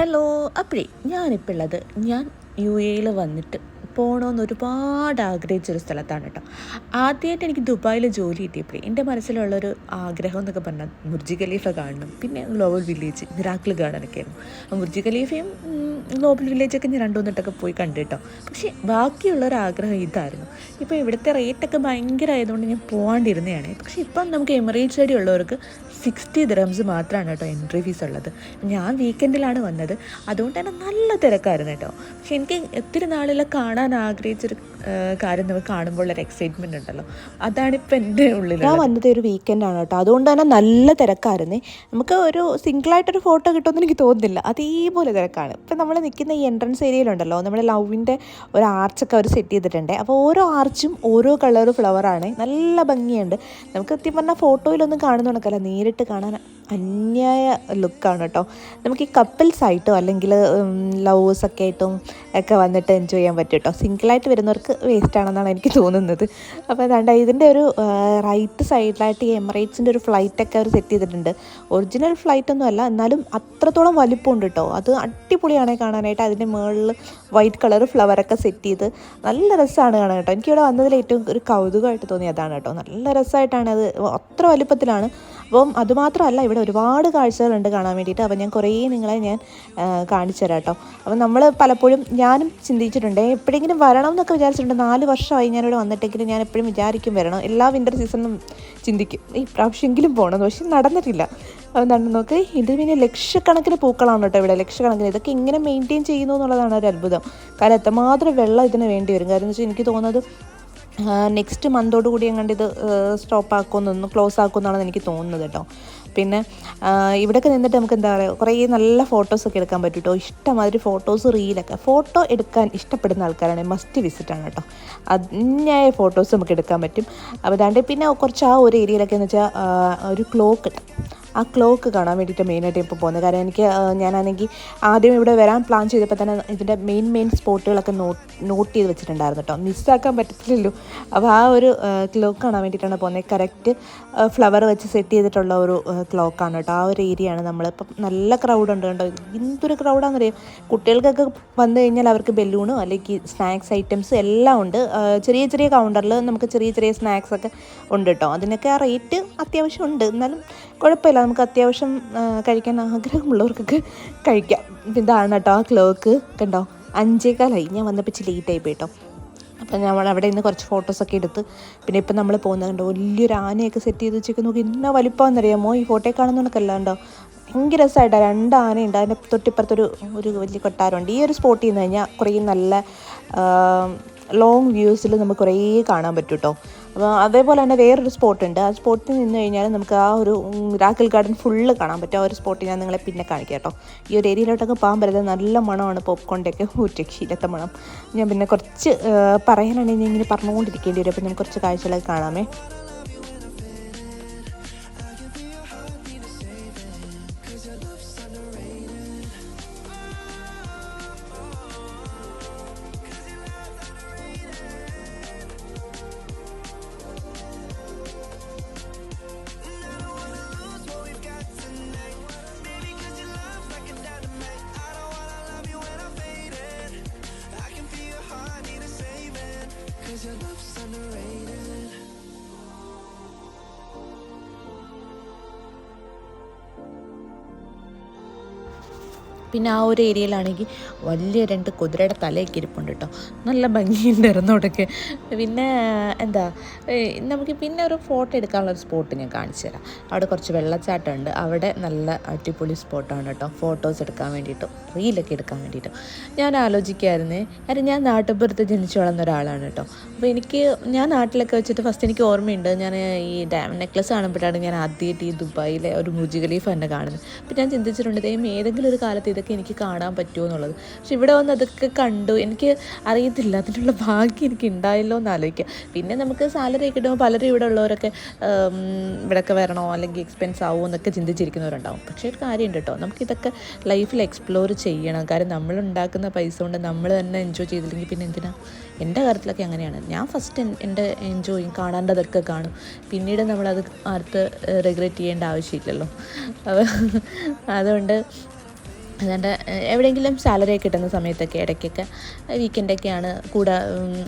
Hello അപ്പോഴേ ഞാനിപ്പോൾ ഉള്ളത്. ഞാൻ യു എയിൽ വന്നിട്ട് പോകണമെന്ന് ഒരുപാട് ആഗ്രഹിച്ചൊരു സ്ഥലത്താണ് കേട്ടോ. ആദ്യമായിട്ട് എനിക്ക് ദുബായിൽ ജോലി കിട്ടിയപ്പോഴേ എന്റെ മനസ്സിലുള്ളൊരു ആഗ്രഹം എന്നൊക്കെ പറഞ്ഞാൽ മുർജി ഖലീഫ കാണണം. പിന്നെ ഗ്ലോബൽ വില്ലേജ് മിറാക്കിൾ ഗാർഡനൊക്കെ ആയിരുന്നു മുർജി ഖലീഫയും ഗ്ലോബൽ വില്ലേജൊക്കെ ഞാൻ രണ്ടു മൂന്നിട്ടൊക്കെ പോയി കണ്ടു കേട്ടോ. പക്ഷേ ബാക്കിയുള്ളൊരു ആഗ്രഹം ഇതായിരുന്നു. ഇപ്പോൾ ഇവിടുത്തെ റേറ്റൊക്കെ ഭയങ്കര ആയതുകൊണ്ട് ഞാൻ പോകാണ്ടിരുന്നതാണ് പക്ഷേ ഇപ്പം നമുക്ക് എമിറേറ്റ്സ് വഴി ഉള്ളവർക്ക് സിക്സ്റ്റി ദ്രംസ് മാത്രമാണ് കേട്ടോ എൻട്രി ഫീസ് ഉള്ളത്. ഞാൻ വീക്കെൻഡിലാണ് വന്നത്. അതുകൊണ്ട് തന്നെ നല്ല തിരക്കായിരുന്നു കേട്ടോ. പക്ഷെ എനിക്ക് ഒത്തിരി നാളിൽ കാണാൻ ആഗ്രഹിച്ചൊരു കാര്യം നമുക്ക് കാണുമ്പോൾ ഒരു എക്സൈറ്റ്മെന്റ് ഉണ്ടല്ലോ. അതാണിപ്പോൾ എന്റെ ഉള്ളിൽ ഞാൻ വന്നത് ഒരു വീക്കെൻഡ് ആണ് കേട്ടോ. അതുകൊണ്ട് തന്നെ നല്ല തിരക്കായിരുന്നേ. നമുക്ക് ഒരു സിംഗിൾ ആയിട്ട് ഒരു ഫോട്ടോ കിട്ടുമെന്ന് എനിക്ക് തോന്നുന്നില്ല. അതേപോലെ തിരക്കാണ്. ഇപ്പം നമ്മൾ നിൽക്കുന്ന ഈ എൻട്രൻസ് ഏരിയയിലുണ്ടല്ലോ നമ്മുടെ ലവിന്റെ ഒരു ആർച്ചൊക്കെ അവർ സെറ്റ് ചെയ്തിട്ടുണ്ട്. അപ്പോൾ ഓരോ ആർച്ചും ഓരോ കളർ ഫ്ലവറാണ് നല്ല ഭംഗിയുണ്ട്. നമുക്ക് സത്യം പറഞ്ഞാൽ ഫോട്ടോയിലൊന്നും കാണുന്ന കണക്കല്ല. നേരിട്ട് കാണാൻ അന്യായ ലുക്കാണ് കേട്ടോ നമുക്ക് ഈ കപ്പിൾസ് ആയിട്ടോ അല്ലെങ്കിൽ ലവേഴ്സ് ഒക്കെ ആയിട്ടും ഒക്കെ വന്നിട്ട് എൻജോയ് ചെയ്യാൻ പറ്റും കേട്ടോ സിംഗിളായിട്ട് വരുന്നവർക്ക് വേസ്റ്റ് ആണെന്നാണ് എനിക്ക് തോന്നുന്നത്. അപ്പോൾ അതാണ്ട് ഇതിന്റെ ഒരു റൈറ്റ് സൈഡിലായിട്ട് ഈ എമിറേറ്റ്സിന്റെ ഒരു ഫ്ലൈറ്റൊക്കെ അവർ സെറ്റ് ചെയ്തിട്ടുണ്ട്. ഒറിജിനൽ ഫ്ലൈറ്റ് ഒന്നും അല്ല എന്നാലും അത്രത്തോളം വലിപ്പമുണ്ട് കേട്ടോ അത് അടിപൊളിയാണ് കാണാനായിട്ട്. അതിന്റെ മുകളിൽ വൈറ്റ് കളർ ഫ്ലവറൊക്കെ സെറ്റ് ചെയ്ത് നല്ല രസമാണ് കാണാൻ കേട്ടോ എനിക്കിവിടെ വന്നതിൽ ഏറ്റവും ഒരു കൗതുകമായിട്ട് തോന്നിയതാണ് കേട്ടോ നല്ല രസമായിട്ടാണ് അത് അത്ര വലിപ്പത്തിലാണ്. അപ്പം അതുമാത്രമല്ല ഇവിടെ ഒരുപാട് കാഴ്ചകളുണ്ട് കാണാൻ വേണ്ടിയിട്ട്. അപ്പം ഞാൻ കുറേ നിങ്ങളെ ഞാൻ കാണിച്ചു തരാം കേട്ടോ. അപ്പം നമ്മൾ പലപ്പോഴും ഞാനും ചിന്തിച്ചിട്ടുണ്ട് എപ്പോഴെങ്കിലും വരണം എന്നൊക്കെ വിചാരിച്ചിട്ടുണ്ട്. നാല് വർഷമായി ഞാനിവിടെ വന്നിട്ടെങ്കിലും ഞാൻ എപ്പോഴും വിചാരിക്കും വരണം. എല്ലാ വിന്റർ സീസണും ചിന്തിക്കും. ഈ പ്രാവശ്യമെങ്കിലും പോകണം പക്ഷെ നടന്നിട്ടില്ല. അതുകൊണ്ട് നോക്ക് ഇത് പിന്നെ ലക്ഷക്കണക്കിന് പൂക്കളാണ് കേട്ടോ ഇവിടെ. ലക്ഷക്കണക്കിന്. ഇതൊക്കെ ഇങ്ങനെ മെയിന്റെയിൻ ചെയ്യുന്നു എന്നുള്ളതാണ് ഒരു അത്ഭുതം. കാരണം എത്രമാത്രം വെള്ളം ഇതിന് വേണ്ടി വരും. കാരണം എന്ന് വെച്ചാൽ എനിക്ക് തോന്നുന്നത് നെക്സ്റ്റ് മന്തോട് കൂടി എങ്ങാണ്ട് ഇത് സ്റ്റോപ്പ് ആക്കുമെന്നൊന്ന് ക്ലോസ് ആക്കുമെന്നാണ് എനിക്ക് തോന്നുന്നത് കേട്ടോ. പിന്നെ ഇവിടെയൊക്കെ നിന്നിട്ട് നമുക്ക് എന്താ പറയുക കുറേ നല്ല ഫോട്ടോസൊക്കെ എടുക്കാൻ പറ്റും കേട്ടോ. ഇഷ്ടമാതിരി ഫോട്ടോസ് റീലൊക്കെ ഫോട്ടോ എടുക്കാൻ ഇഷ്ടപ്പെടുന്ന ആൾക്കാരാണ് മസ്റ്റ് വിസിറ്റ് ആണ് കേട്ടോ. അന്യായ ഫോട്ടോസ് നമുക്ക് എടുക്കാൻ പറ്റും. അപ്പോൾ അതാണ്ട് പിന്നെ കുറച്ച് ആ ഒരു ഏരിയയിലൊക്കെ എന്ന് വെച്ചാൽ ഒരു ക്ലോക്ക് ആ ക്ലോക്ക് കാണാൻ വേണ്ടിയിട്ട് മെയിനായിട്ട് ഇപ്പോൾ പോകുന്നത്. കാരണം എനിക്ക് ഞാനാണെങ്കിൽ ആദ്യം ഇവിടെ വരാൻ പ്ലാൻ ചെയ്തപ്പോൾ തന്നെ ഇതിന്റെ മെയിൻ മെയിൻ സ്പോട്ടുകളൊക്കെ നോട്ട് ചെയ്ത് വെച്ചിട്ടുണ്ടായിരുന്നു കേട്ടോ മിസ്സാക്കാൻ പറ്റത്തില്ലല്ലോ. അപ്പോൾ ആ ഒരു ക്ലോക്ക് കാണാൻ വേണ്ടിയിട്ടാണ് പോകുന്നത്. കറക്റ്റ് ഫ്ലവർ വെച്ച് സെറ്റ് ചെയ്തിട്ടുള്ള ഒരു ക്ലോക്കാണ് കേട്ടോ ആ ഒരു ഏരിയ ആണ് നമ്മളിപ്പം നല്ല ക്രൗഡ് ഉണ്ട് കേട്ടോ എന്തൊരു ക്രൗഡാണെന്നറിയാം കുട്ടികൾക്കൊക്കെ വന്നു കഴിഞ്ഞാൽ അവർക്ക് ബലൂണോ അല്ലെങ്കിൽ സ്നാക്സ് ഐറ്റംസ് എല്ലാം ഉണ്ട്. ചെറിയ ചെറിയ കൗണ്ടറിൽ നമുക്ക് ചെറിയ ചെറിയ സ്നാക്സ് ഒക്കെ ഉണ്ട് കേട്ടോ അതിനൊക്കെ ആ റേറ്റ് അത്യാവശ്യം ഉണ്ട്. എന്നാലും കുഴപ്പമില്ല. നമുക്ക് അത്യാവശ്യം കഴിക്കാൻ ആഗ്രഹമുള്ളവർക്കൊക്കെ കഴിക്കാം. ഇതാണ് കേട്ടോ ആ ക്ലോക്ക് കണ്ടോ? അഞ്ചേക്കാലായി ഞാൻ വന്നപ്പോൾ ഇച്ചിരി ലേറ്റ് ആയി പോയിട്ടോ. അപ്പം നമ്മൾ അവിടെ നിന്ന് കുറച്ച് ഫോട്ടോസൊക്കെ എടുത്ത് പിന്നെ ഇപ്പം നമ്മൾ പോകുന്നത് കണ്ടോ? വലിയൊരു ആനയൊക്കെ സെറ്റ് ചെയ്ത് വെച്ചേക്ക് നോക്കി ഇന്ന വലിപ്പമെന്നറിയാമോ ഈ ഫോട്ടോയിൽ കാണുന്നതൊക്കെയല്ല കണ്ടോ ഭയങ്കര രസമായിട്ടാണ് രണ്ട് ആനയുണ്ട്. അതിന്റെ തൊട്ടിപ്പുറത്തൊരു ഒരു വലിയ കൊട്ടാരമുണ്ട്. ഈ ഒരു സ്പോട്ടിൽ നിന്ന് കഴിഞ്ഞാൽ കുറേ നല്ല ലോങ് വ്യൂസിൽ നമുക്ക് കുറേ കാണാൻ പറ്റും കേട്ടോ അപ്പോൾ അതേപോലെ തന്നെ വേറൊരു സ്പോട്ട് ഉണ്ട്. ആ സ്പോട്ടിൽ നിന്ന് കഴിഞ്ഞാൽ നമുക്ക് ആ ഒരു രാക്കൽ ഗാർഡൻ ഫുള്ള് കാണാൻ പറ്റും. ആ ഒരു സ്പോട്ടിൽ ഞാൻ നിങ്ങളെ പിന്നെ കാണിക്കാം കേട്ടോ. ഈ ഒരു ഏരിയയിലോട്ടൊക്കെ പോകാൻ പറ്റുന്നത് നല്ല മണമാണ് പോപ്കോണിന്റെയൊക്കെ ഇല്ലാത്ത മണം. ഞാൻ പിന്നെ കുറച്ച് പറയാനാണെങ്കിൽ ഇങ്ങനെ പറഞ്ഞുകൊണ്ടിരിക്കേണ്ടി വരും. അപ്പോൾ ഞാൻ കുറച്ച് കാഴ്ചകളൊക്കെ കാണാമേ. പിന്നെ ആ ഒരു ഏരിയയിലാണെങ്കിൽ വലിയ രണ്ട് കുതിരയുടെ തലയൊക്കെ ഇരിപ്പുണ്ട് കേട്ടോ. നല്ല ഭംഗിയുണ്ടായിരുന്നു അവിടെയൊക്കെ. പിന്നെ എന്താ നമുക്ക് പിന്നെ ഒരു ഫോട്ടോ എടുക്കാനുള്ള ഒരു സ്പോട്ട് ഞാൻ കാണിച്ചു തരാം. അവിടെ കുറച്ച് വെള്ളച്ചാട്ടമുണ്ട്. അവിടെ നല്ല അടിപൊളി സ്പോട്ടാണ് കേട്ടോ. ഫോട്ടോസ് എടുക്കാൻ വേണ്ടിയിട്ടും റീലൊക്കെ എടുക്കാൻ വേണ്ടിയിട്ടും. ഞാൻ ആലോചിക്കായിരുന്നേ കാര്യം ഞാൻ നാട്ടുപുറത്ത് ജനിച്ചു വളർന്ന ഒരാളാണ് കേട്ടോ. അപ്പോൾ എനിക്ക് ഞാൻ നാട്ടിലൊക്കെ വെച്ചിട്ട് ഫസ്റ്റ് എനിക്ക് ഓർമ്മയുണ്ട്. ഞാൻ ഈ ഡാം നെക്ലസ് കാണുമ്പോഴാണ് ഞാൻ ആദ്യമായിട്ട് ഈ ദുബായിലെ ഒരു മുജി ഖലീഫ് തന്നെ കാണുന്നത്. അപ്പോൾ ഞാൻ ചിന്തിച്ചിട്ടുണ്ട് ദൈവം ഏതെങ്കിലും ഒരു കാലത്ത് ഇതൊക്കെ എനിക്ക് കാണാൻ പറ്റുമോ എന്നുള്ളത്. പക്ഷെ ഇവിടെ വന്ന് അതൊക്കെ കണ്ടു. എനിക്ക് അറിയത്തില്ല. അതിനുള്ള ഭാഗ്യം എനിക്ക് ഉണ്ടായല്ലോ എന്ന് ആലോചിക്കുക. പിന്നെ നമുക്ക് സാലറി ഒക്കെ കിട്ടുമ്പോൾ പലരും ഇവിടെ ഉള്ളവരൊക്കെ ഇവിടെയൊക്കെ വരണോ? അല്ലെങ്കിൽ എക്സ്പെൻസ് ആവുമോ എന്നൊക്കെ ചിന്തിച്ചിരിക്കുന്നവരുണ്ടാവും. പക്ഷേ ഒരു കാര്യമുണ്ട് കേട്ടോ. നമുക്കിതൊക്കെ ലൈഫിൽ എക്സ്പ്ലോർ ചെയ്യണം. കാരണം നമ്മൾ ഉണ്ടാക്കുന്ന പൈസ കൊണ്ട് നമ്മൾ തന്നെ എൻജോയ് ചെയ്തില്ലെങ്കിൽ പിന്നെ എന്തിനാ? എന്റെ കാര്യത്തിലൊക്കെ അങ്ങനെയാണ്. ഞാൻ ഫസ്റ്റ് എന്റെ എൻജോയ് കാണേണ്ടതൊക്കെ കാണും. പിന്നീട് നമ്മളത് അടുത്ത് റിഗ്രറ്റ് ചെയ്യേണ്ട ആവശ്യമില്ലല്ലോ. അതുകൊണ്ട് അതുകൊണ്ട് എവിടെയെങ്കിലും സാലറി കിട്ടുന്ന സമയത്തൊക്കെ ഇടയ്ക്കൊക്കെ വീക്കെൻഡൊക്കെയാണ് കൂടെ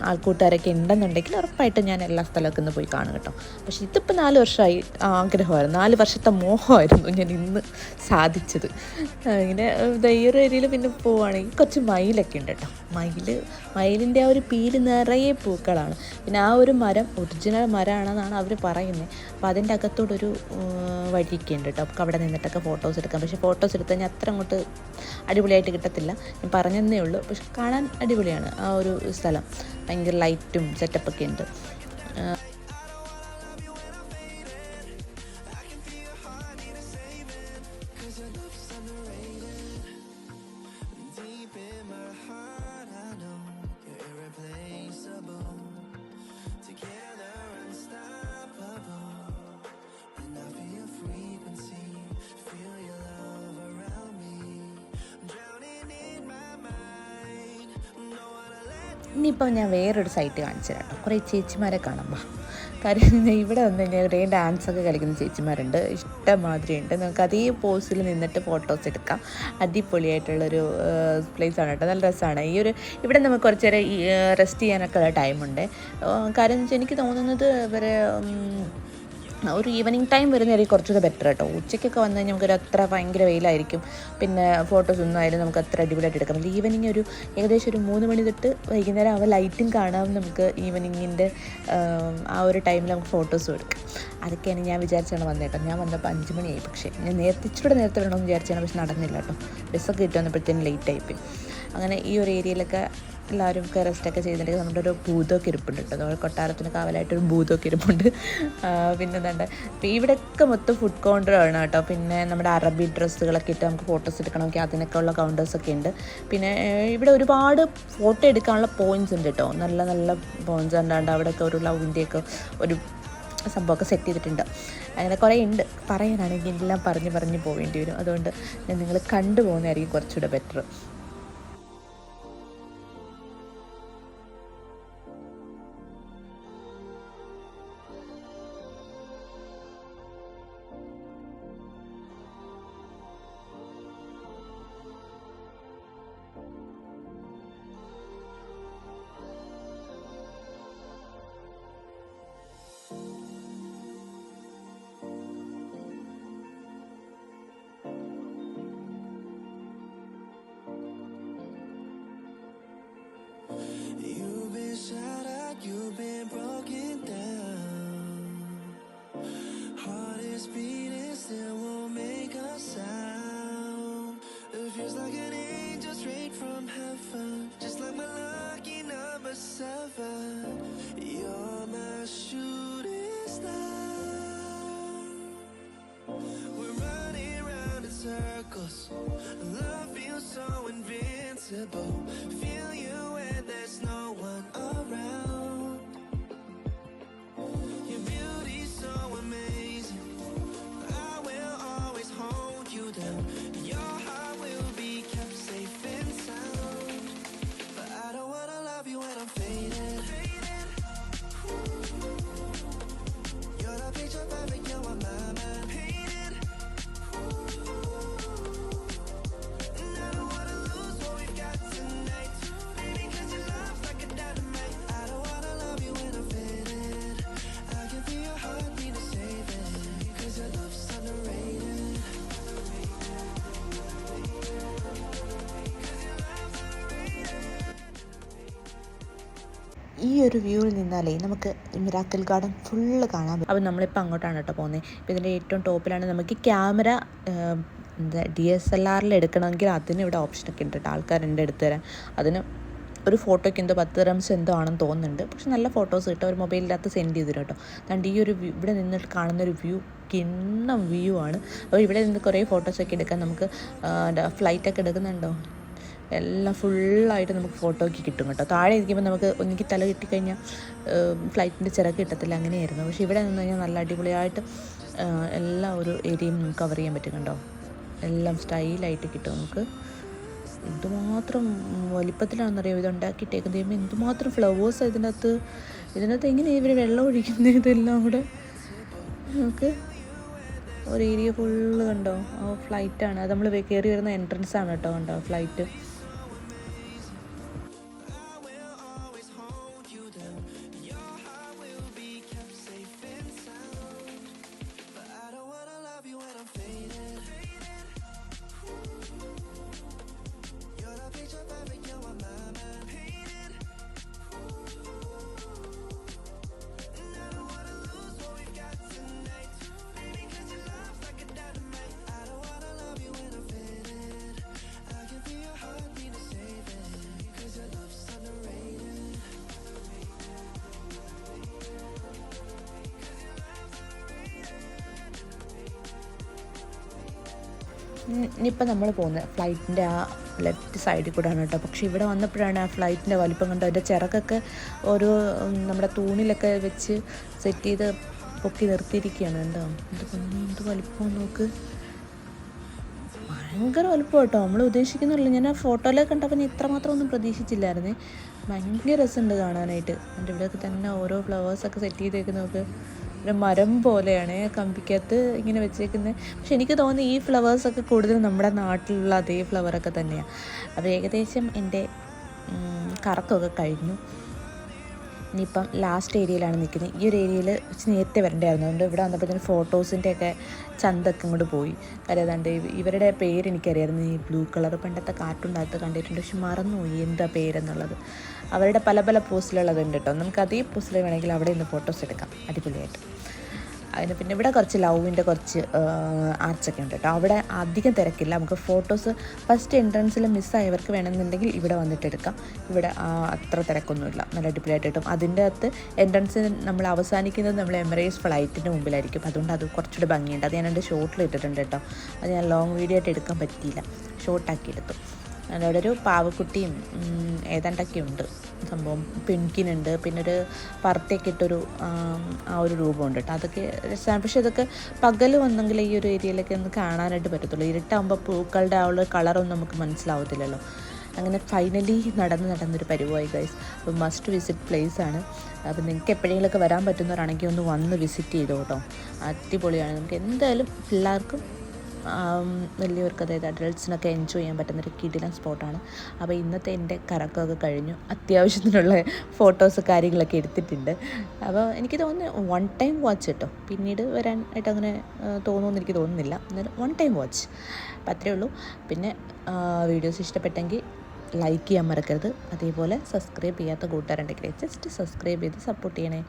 ആൾക്കൂട്ടുകാരൊക്കെ ഉണ്ടെന്നുണ്ടെങ്കിൽ ഉറപ്പായിട്ടും ഞാൻ എല്ലാ സ്ഥലമൊക്കെ ഒന്ന് പോയി കാണും കേട്ടോ. പക്ഷേ ഇതിപ്പോൾ നാല് വർഷമായി ആഗ്രഹമായിരുന്നു. നാല് വർഷത്തെ മോഹമായിരുന്നു ഞാൻ ഇന്ന് സാധിച്ചത്. ഇങ്ങനെ ദൈവം ഏരിയയിൽ പിന്നെ പോവുകയാണെങ്കിൽ കുറച്ച് മയിലൊക്കെ ഉണ്ട് കേട്ടോ. മയിൽ മയിലിന്റെ ആ ഒരു പീൽ നിറയെ പൂക്കളാണ്. പിന്നെ ആ ഒരു മരം ഒറിജിനൽ മരമാണെന്നാണ് അവർ പറയുന്നത്. അപ്പോൾ അതിന്റെ അകത്തോടൊരു വഴിയൊക്കെ ഉണ്ട് കേട്ടോ. അവിടെ നിന്നിട്ടൊക്കെ ഫോട്ടോസ് എടുക്കാം. പക്ഷേ ഫോട്ടോസ് എടുത്ത് കഴിഞ്ഞാൽ അത്ര അങ്ങോട്ട് അടിപൊളിയായിട്ട് കിട്ടത്തില്ല. ഞാൻ പറഞ്ഞതേ ഉള്ളൂ. പക്ഷെ കാണാൻ അടിപൊളിയാണ് ആ ഒരു സ്ഥലം. ഭയങ്കര ലൈറ്റും സെറ്റപ്പൊക്കെ ഉണ്ട്. ഇനിയിപ്പോൾ ഞാൻ വേറൊരു സൈറ്റ് കാണിച്ചു കേട്ടോ കുറേ ചേച്ചിമാരെ കാണാം. കാര്യം ഇവിടെ വന്നു കഴിഞ്ഞാൽ കുറേ ഡാൻസൊക്കെ കളിക്കുന്ന ചേച്ചിമാരുണ്ട്. ഇഷ്ടംമാതിരി ഉണ്ട്. നമുക്ക് അതേ പോസിൽ നിന്നിട്ട് ഫോട്ടോസ് എടുക്കാം. അടിപൊളിയായിട്ടുള്ളൊരു പ്ലേസ് ആണ് കേട്ടോ. നല്ല രസമാണ്. ഈ ഒരു ഇവിടെ നമുക്ക് കുറച്ച് നേരം റെസ്റ്റ് ചെയ്യാനൊക്കെ ഉള്ള ടൈമുണ്ട് കാര്യം എനിക്ക് തോന്നുന്നത് ഇവരെ ഒരു ഈവനിങ് ടൈം വരുന്നതായിരിക്കും കുറച്ചുകൂടെ ബെറ്റർ കേട്ടോ. ഉച്ചയ്ക്കൊക്കെ വന്നു കഴിഞ്ഞാൽ നമുക്കൊരു അത്ര ഭയങ്കര വെയിലായിരിക്കും. പിന്നെ ഫോട്ടോസ് ഒന്നും ആയാലും നമുക്ക് അത്ര അടിപൊളിയായിട്ട് എടുക്കാം. അല്ലെങ്കിൽ ഈവനിങ് ഒരു ഏകദേശം ഒരു മൂന്ന് മണി തൊട്ട് വൈകുന്നേരം ആ ലൈറ്റും കാണാം നമുക്ക് ഈവനിങ്ങിന്റെ ആ ഒരു ടൈമിൽ നമുക്ക് ഫോട്ടോസും എടുക്കാം. അതൊക്കെയാണ് ഞാൻ വിചാരിച്ചാണ് വന്നത് കേട്ടോ. ഞാൻ വന്നപ്പോൾ അഞ്ച് മണിയായി. പക്ഷേ ഞാൻ നേരത്തെ ഇച്ചിരി നേരത്തെ വരണമെന്ന് വിചാരിച്ചാണ് പക്ഷെ നടന്നില്ല കേട്ടോ. ബസ്സൊക്കെ കിട്ടി വന്നപ്പോഴത്തേനും ലേറ്റ് ആയിപ്പോയി അങ്ങനെ ഈ ഒരു ഏരിയയിലൊക്കെ എല്ലാവരും ഒക്കെ റെസ്റ്റൊക്കെ ചെയ്തിട്ട് നമ്മുടെ ഒരു ഭൂതമൊക്കെ ഇരിപ്പുണ്ട് കേട്ടോ. നമ്മുടെ കൊട്ടാരത്തിന് കാവലായിട്ടൊരു ഭൂതമൊക്കെ ഇരിപ്പുണ്ട്. പിന്നെ എന്താണ്ട് ഇവിടെയൊക്കെ മൊത്തം ഫുഡ് കൗണ്ടറാണ് കേട്ടോ. പിന്നെ നമ്മുടെ അറബി ഡ്രസ്സുകളൊക്കെ ഇട്ട് നമുക്ക് ഫോട്ടോസ് എടുക്കണമെങ്കിൽ അതിനൊക്കെ ഉള്ള കൗണ്ടേഴ്സൊക്കെ ഉണ്ട്. പിന്നെ ഇവിടെ ഒരുപാട് ഫോട്ടോ എടുക്കാനുള്ള പോയിന്റ്സ് ഉണ്ട് കേട്ടോ. നല്ല നല്ല പോയിന്റ്സ് ഉണ്ടാണ്ട് അവിടെയൊക്കെ ഒരു ലവിന്റെയൊക്കെ ഒരു സംഭവമൊക്കെ സെറ്റ് ചെയ്തിട്ടുണ്ട്. അങ്ങനെ കുറേ ഉണ്ട്. പറയാനാണെങ്കിൽ എല്ലാം പറഞ്ഞ് പറഞ്ഞ് പോവേണ്ടി വരും. അതുകൊണ്ട് നിങ്ങൾ കണ്ടുപോകുന്നതായിരിക്കും കുറച്ചുകൂടെ ബെറ്റർ ഈ ഒരു വ്യൂവിൽ നിന്നാലേ നമുക്ക് മിറാക്കൽ ഗാർഡൻ ഫുള്ള് കാണാൻ പറ്റും അപ്പോൾ നമ്മളിപ്പോൾ അങ്ങോട്ടാണ് കേട്ടോ പോകുന്നത് ഇപ്പോൾ ഇതിന്റെ ഏറ്റവും ടോപ്പിലാണ് നമുക്ക് ക്യാമറ എന്താ ഡി എസ് എൽ ആറിൽ എടുക്കണമെങ്കിൽ അതിന് ഇവിടെ ഓപ്ഷനൊക്കെ ഉണ്ട് കേട്ടോ. ആൾക്കാരുണ്ട് എടുത്തു തരാൻ അതിന് ഒരു ഫോട്ടോയ്ക്ക് എന്തോ പത്ത് റംസ് എന്തോ ആണെന്ന് തോന്നുന്നുണ്ട്. പക്ഷെ നല്ല ഫോട്ടോസ് കിട്ടും. ഒരു മൊബൈലിനകത്ത് സെൻഡ് ചെയ്തു തരും കേട്ടോ. അതുകൊണ്ട് ഈ ഒരു ഇവിടെ നിന്നിട്ട് കാണുന്ന ഒരു വ്യൂ കിണ്ണം വ്യൂ ആണ്. അപ്പോൾ ഇവിടെ നിന്ന് കുറേ ഫോട്ടോസൊക്കെ എടുക്കാൻ നമുക്ക് ഫ്ലൈറ്റൊക്കെ എടുക്കുന്നുണ്ടോ? എല്ലാം ഫുള്ളായിട്ട് നമുക്ക് ഫോട്ടോയ്ക്ക് കിട്ടും കേട്ടോ. താഴെ ഇരിക്കുമ്പോൾ നമുക്ക് ഒന്നിക്ക് തല കിട്ടിക്കഴിഞ്ഞാൽ ഫ്ലൈറ്റിന്റെ ചിറക് കിട്ടത്തില്ല അങ്ങനെയായിരുന്നു. പക്ഷേ ഇവിടെ നിന്ന് കഴിഞ്ഞാൽ നല്ല അടിപൊളിയായിട്ട് എല്ലാ ഒരു ഏരിയയും നമുക്ക് കവർ ചെയ്യാൻ പറ്റും കണ്ടോ? എല്ലാം സ്റ്റൈലായിട്ട് കിട്ടും നമുക്ക്. എന്തുമാത്രം വലിപ്പത്തിലാണെന്നറിയോ? ഇത് ഉണ്ടാക്കിയിട്ടേക്കുന്നത് ചെയ്യുമ്പോൾ എന്തുമാത്രം ഫ്ലവേഴ്സ് ഇതിനകത്ത്? ഇതിനകത്ത് എങ്ങനെയാണ് ഇവർ വെള്ളം ഒഴിക്കുന്നത് ഇതെല്ലാം കൂടെ? നമുക്ക് ഒരു ഏരിയ ഫുള്ള് കണ്ടോ? ആ ഫ്ലൈറ്റാണ് അത് നമ്മൾ കയറി വരുന്ന എൻട്രൻസ് ആണ് കേട്ടോ കണ്ടോ ഫ്ലൈറ്റ് ഇനിയിപ്പോൾ നമ്മൾ പോകുന്നത് ഫ്ലൈറ്റിന്റെ ആ ലെഫ്റ്റ് സൈഡിൽ കൂടെയാണ് കേട്ടോ. പക്ഷേ ഇവിടെ വന്നപ്പോഴാണ് ആ ഫ്ലൈറ്റിന്റെ വലിപ്പം കണ്ടോ അതിന്റെ ചിറകൊക്കെ ഓരോ നമ്മുടെ തൂണിലൊക്കെ വെച്ച് സെറ്റ് ചെയ്ത് പൊക്കി നിർത്തിയിരിക്കുകയാണ്. എന്താ? എന്ത് വലിപ്പം നോക്ക്? ഭയങ്കര വലുപ്പം കേട്ടോ. നമ്മൾ ഉദ്ദേശിക്കുന്നില്ല ഞാൻ ആ ഫോട്ടോയിലൊക്കെ കണ്ടപ്പോൾ ഞാൻ ഇത്രമാത്രം ഒന്നും പ്രതീക്ഷിച്ചില്ലായിരുന്നേ. ഭയങ്കര രസമുണ്ട് കാണാനായിട്ട്. എന്റെ ഇവിടെയൊക്കെ തന്നെ ഓരോ ഫ്ലവേഴ്സൊക്കെ സെറ്റ് ചെയ്തേക്കുന്നതൊക്കെ. ഒരു മരം പോലെയാണ് കമ്പിക്കകത്ത് ഇങ്ങനെ വെച്ചേക്കുന്നത്. പക്ഷെ എനിക്ക് തോന്നുന്നു ഈ ഫ്ലവേഴ്സൊക്കെ കൂടുതലും നമ്മുടെ നാട്ടിലുള്ള അതേ ഫ്ലവറൊക്കെ തന്നെയാണ് അപ്പോൾ ഏകദേശം എന്റെ കറക്കമൊക്കെ കഴിഞ്ഞു. ഇനിയിപ്പം ലാസ്റ്റ് ഏരിയയിലാണ് നിൽക്കുന്നത്. ഈ ഒരു ഏരിയയിൽ കുറച്ച് നേരത്തെ വരണ്ടായിരുന്നു അതുകൊണ്ട് ഇവിടെ വന്നപ്പോഴത്തേന് ഫോട്ടോസിന്റെ ഒക്കെ ചന്തൊക്കെ ഇങ്ങോട്ട് പോയി. കാര്യം ഏതാണ്ട് ഇവരുടെ പേര് എനിക്കറിയായിരുന്നു ഈ ബ്ലൂ കളർ പണ്ടത്തെ കാർട്ടൂണിനകത്ത് കണ്ടിട്ടുണ്ട്. പക്ഷെ മറന്നുപോയി. എന്താ പേരെന്നുള്ളത്. അവരുടെ പല പല പോസ്റ്റിലുള്ളതുണ്ട് കേട്ടോ. നമുക്ക് അതേ പോസ്റ്റിൽ വേണമെങ്കിൽ അവിടെ നിന്ന് ഫോട്ടോസ് എടുക്കാം. അടിപൊളിയായിട്ട്. അതിന് പിന്നെ ഇവിടെ കുറച്ച് ലവിന്റെ കുറച്ച് ആർട്സൊക്കെ ഉണ്ട് കേട്ടോ. അവിടെ അധികം തിരക്കില്ല. നമുക്ക് ഫോട്ടോസ് ഫസ്റ്റ് എൻട്രൻസിൽ മിസ്സായവർക്ക് വേണമെന്നുണ്ടെങ്കിൽ ഇവിടെ വന്നിട്ട് എടുക്കാം. ഇവിടെ അത്ര തിരക്കൊന്നുമില്ല. നല്ല അടിപൊളിയായിട്ട് കിട്ടും. അതിന്റെ അകത്ത് എൻട്രൻസ് നമ്മൾ അവസാനിക്കുന്നത് നമ്മൾ എമിറേറ്റ്സ് ഫ്ലൈറ്റിന്റെ മുമ്പിലായിരിക്കും. അതുകൊണ്ട് അത് കുറച്ചുകൂടി ഭംഗിയുണ്ട്. അത് ഞാൻ എന്റെ ഷോർട്ടിൽ ഇട്ടിട്ടുണ്ട് കേട്ടോ. അത് ഞാൻ ലോങ് വീഡിയോ ആയിട്ട് എടുക്കാൻ പറ്റിയില്ല. ഷോർട്ടാക്കി എടുത്തു. അവിടെ ഒരു പാവക്കുട്ടിയും ഏതാണ്ടൊക്കെ ഉണ്ട് സംഭവം പെൺകിനുണ്ട് പിന്നെ ഒരു പർത്തയൊക്കെ ഇട്ടൊരു ആ ഒരു രൂപമുണ്ട് കേട്ടോ. അതൊക്കെ രസമാണ്. പക്ഷെ ഇതൊക്കെ പകൽ വന്നെങ്കിൽ ഈ ഒരു ഏരിയയിലൊക്കെ ഒന്ന് കാണാനായിട്ട് പറ്റത്തുള്ളൂ. ഇരുട്ടാകുമ്പോൾ പൂക്കളുടെ ആ ഒരു കളറൊന്നും നമുക്ക് മനസ്സിലാവത്തില്ലല്ലോ. അങ്ങനെ ഫൈനലി നടന്ന് നടന്നൊരു പരിപാടി ഗൈസ് അപ്പോൾ മസ്റ്റ് വിസിറ്റ് പ്ലേസ് ആണ്. അപ്പോൾ നിങ്ങൾക്ക് എപ്പോഴെങ്കിലുമൊക്കെ വരാൻ പറ്റുന്നവരാണെങ്കിൽ ഒന്ന് വന്ന് വിസിറ്റ് ചെയ്തോ കേട്ടോ അടിപൊളിയാണ്. നമുക്ക് എന്തായാലും പിള്ളേർക്കും വലിയവർക്ക് അതായത് അഡൾട്ട്സിനൊക്കെ എൻജോയ് ചെയ്യാൻ പറ്റുന്നൊരു കിടിലൻ സ്പോട്ടാണ് അപ്പോൾ ഇന്നത്തെ എന്റെ കറക്കമൊക്കെ കഴിഞ്ഞു. അത്യാവശ്യത്തിനുള്ള ഫോട്ടോസ് കാര്യങ്ങളൊക്കെ എടുത്തിട്ടുണ്ട്. അപ്പോൾ എനിക്ക് തോന്നുന്നു വൺ ടൈം വാച്ച് കേട്ടോ. പിന്നീട് വരാനായിട്ട് അങ്ങനെ തോന്നുമെന്ന് എനിക്ക് തോന്നുന്നില്ല. എന്നാലും വൺ ടൈം വാച്ച് അപ്പം അത്രയേ ഉള്ളൂ. പിന്നെ വീഡിയോസ് ഇഷ്ടപ്പെട്ടെങ്കിൽ ലൈക്ക് ചെയ്യാൻ മറക്കരുത്. അതേപോലെ സബ്സ്ക്രൈബ് ചെയ്യാത്ത കൂട്ടുകാരുണ്ടെങ്കിൽ ജസ്റ്റ് സബ്സ്ക്രൈബ് ചെയ്ത് സപ്പോർട്ട് ചെയ്യണേ.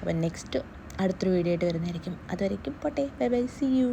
അപ്പം നെക്സ്റ്റ് അടുത്തൊരു വീഡിയോ ആയിട്ട് വരുന്നതായിരിക്കും. അതുവരയ്ക്കും പോട്ടെ. Bye bye C U